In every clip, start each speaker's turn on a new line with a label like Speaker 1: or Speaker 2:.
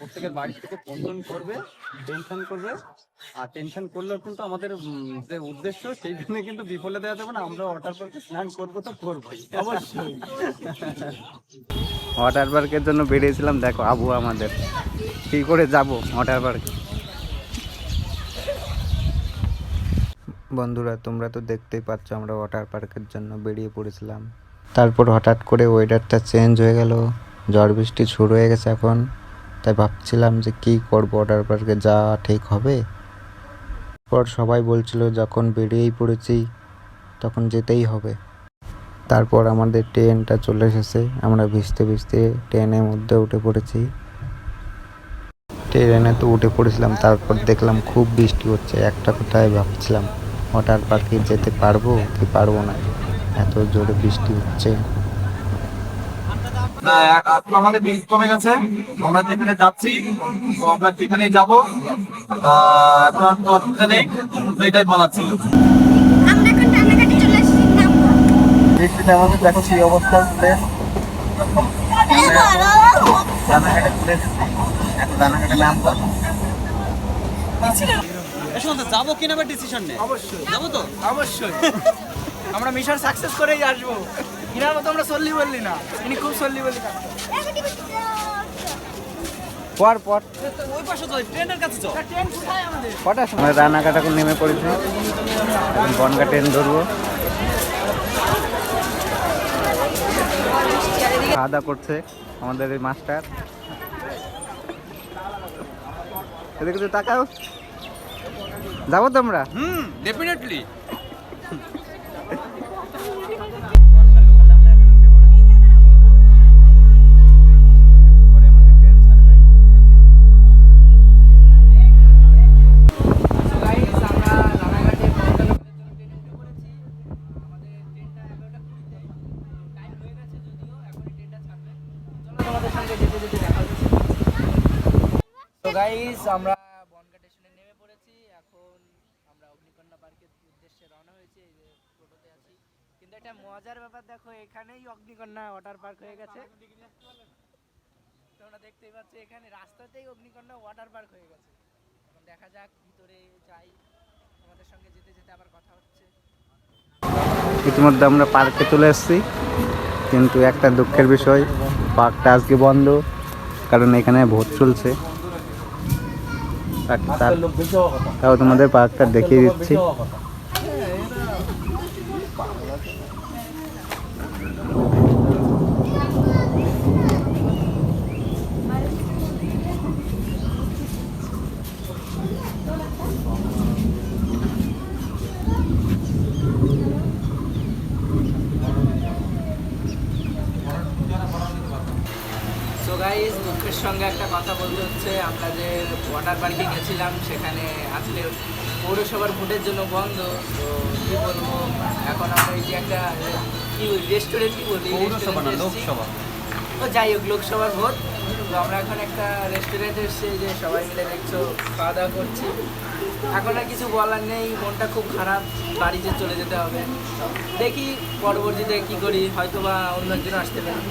Speaker 1: প্রত্যেকের বাড়ি থেকে ফোন করবে টেনশন করবে। আর টেনশন করলেও কিন্তু আমাদের যে উদ্দেশ্য সেই জন্য কিন্তু বিফলে দেওয়া যাবে না। আমরা ওয়াটার পার্কে স্নান করব তো করবোই। অবশ্যই।
Speaker 2: ওয়াটার পার্কের জন্য বেরিয়েছিলাম। দেখো আবু আমাদের। কি করে যাব ওয়াটার পার্কে বন্ধুরা তোমরা তো দেখতেই পাচ্ছ আমরা ওয়াটার পার্কের জন্য বেরিয়ে পড়েছিলাম। তারপর হঠাৎ করে ওয়েদারটা চেঞ্জ হয়ে গেল। ঝড় বৃষ্টি শুরু হয়ে গেছে এখন। তাই ভাবছিলাম যে কি করব ওয়াটার পার্কে যাওয়া ঠিক হবে। পর সবাই বলছিল, যখন বেরিয়েই পড়েছি, তখন যেতেই হবে। তারপর আমাদের ট্রেনটা চলে এসেছে। আমরা ভিজতে ভিজতে ট্রেনের মধ্যে উঠে পড়েছি। ট্রেনে তো উঠে পড়েছিলাম, তারপর দেখলাম খুব বৃষ্টি হচ্ছে। একটা কোথায় ভাবছিলাম ওয়াটার পার্কে যেতে পারব কি পারব না? এত জোরে বৃষ্টি হচ্ছে।
Speaker 1: এখন আমাদের বীজ কমে গেছে। আমরা যেখানে যাচ্ছি তো আমরা যেখানে যাব। এখন আর অসুবিধা নেই। এটাই বলার ছিল। বৃষ্টিতে আমাদের দেখো অবস্থা হচ্ছে রান্নাঘাটে চলে এসেছি। এখন রান্নাঘাটে নামবো।
Speaker 3: যাব কিনা বা ডিসিশন নেই
Speaker 4: অবশ্যই।
Speaker 3: যাব তো?
Speaker 4: অবশ্যই। আমরা মিশন সাকসেস করেই আসব। ইনার মতো আমরা সল্লি বললি না। ইনি খুব সল্লি বললি
Speaker 2: পর পর।
Speaker 3: ওই পাশে তো ট্রেনের কাছে চল।
Speaker 4: ট্রেন কোথায় আমাদের?
Speaker 2: কটার সময়? রান্নাঘাট এখন নেমে পড়েছে। বনগা ট্রেন ধরবো। খাওয়া দাওয়া করছে আমাদের এই মাস্টার। এদিকে তো তাকাও। যাব তোমরা?
Speaker 3: হুম ডেফিনেটলি
Speaker 4: তো গাইস আমরা বনগা স্টেশনে নেমে পড়েছি। এখন আমরা অগ্নিকন্যা পার্কের উদ্দেশ্যে রওনা হয়েছি এই যে টোটোতে আছি। কিন্তু একটা মজার ব্যাপার দেখো এখানেই অগ্নিকন্যা ওয়াটার পার্ক হয়ে গেছে। তোমরা দেখতেই পাচ্ছ এখানে রাস্তাতেই অগ্নিকন্যা ওয়াটার পার্ক হয়ে গেছে। এখন দেখা যাক ভিতরে যাই। আমাদের সঙ্গে যেতে যেতে আবার কথা হচ্ছে।
Speaker 2: ইতিমধ্যে আমরা পার্কে চলে এসেছি। কিন্তু একটা দুঃখের বিষয় পার্কটা আজকে বন্ধ কারণ এখানে ভোট চলছে। তাও তোমাদের পার্কটা দেখিয়ে দিচ্ছি।
Speaker 4: গাইজ দুঃখের সঙ্গে একটা কথা বলতে হচ্ছে। আমরা যে ওয়াটার পার্কে গেছিলাম সেখানে আজকে পৌরসভার ভোটের জন্য বন্ধ। তো কী বলব এখন আমরা এই যে একটা কি রেস্টুরেন্ট কি বলি?
Speaker 3: পৌরসভা না। লোকসভা।
Speaker 4: ও যাই হোক লোকসভার ভোট। তো আমরা এখন একটা রেস্টুরেন্টে এসেছি যে সবাই মিলে দেখছ খাওয়া দাওয়া করছি। এখন আর কিছু বলার নেই মনটা খুব খারাপ বাড়িতে চলে যেতে হবে। দেখি পরবর্তীতে কি করি হয়তো বা অন্য একজন আসতে পারে।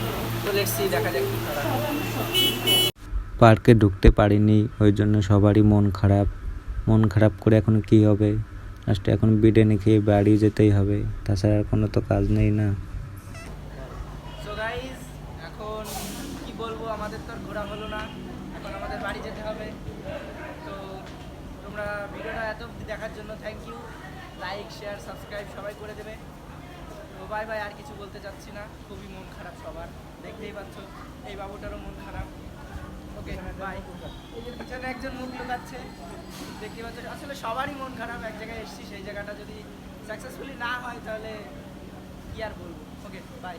Speaker 4: দেখা যাক।
Speaker 2: পার্কে ঢুকতে পারিনি ওই জন্য সবারই মন খারাপ। মন খারাপ করে এখন কি হবে? লাস্টে এখন বিরিয়ানি খেয়ে বাড়ি যেতেই হবে তাছাড়া আর কোনো তো কাজ নেই না।
Speaker 4: এখন কি বলব আমাদের তো ঘোরা হলো না এখন আমাদের বাড়ি যেতে হবে। তো তোমরা ভিডিওটা এত দেখার জন্য thank you like share subscribe সবাই করে দেবে। বাই বাই আর কিছু বলতে চাচ্ছি না। খুবই মন খারাপ সবার। দেখতেই পাচ্ছ, এই বাবুটারও মন খারাপ। ওকে বাই যে পিছনে একজন মুখ লোকাচ্ছে দেখতে পাচ্ছ, আসলে সবারই মন খারাপ, এক জায়গায় এসছি, সেই জায়গাটা যদি সাকসেসফুলি না হয় তাহলে কি আর বলব? Okay bye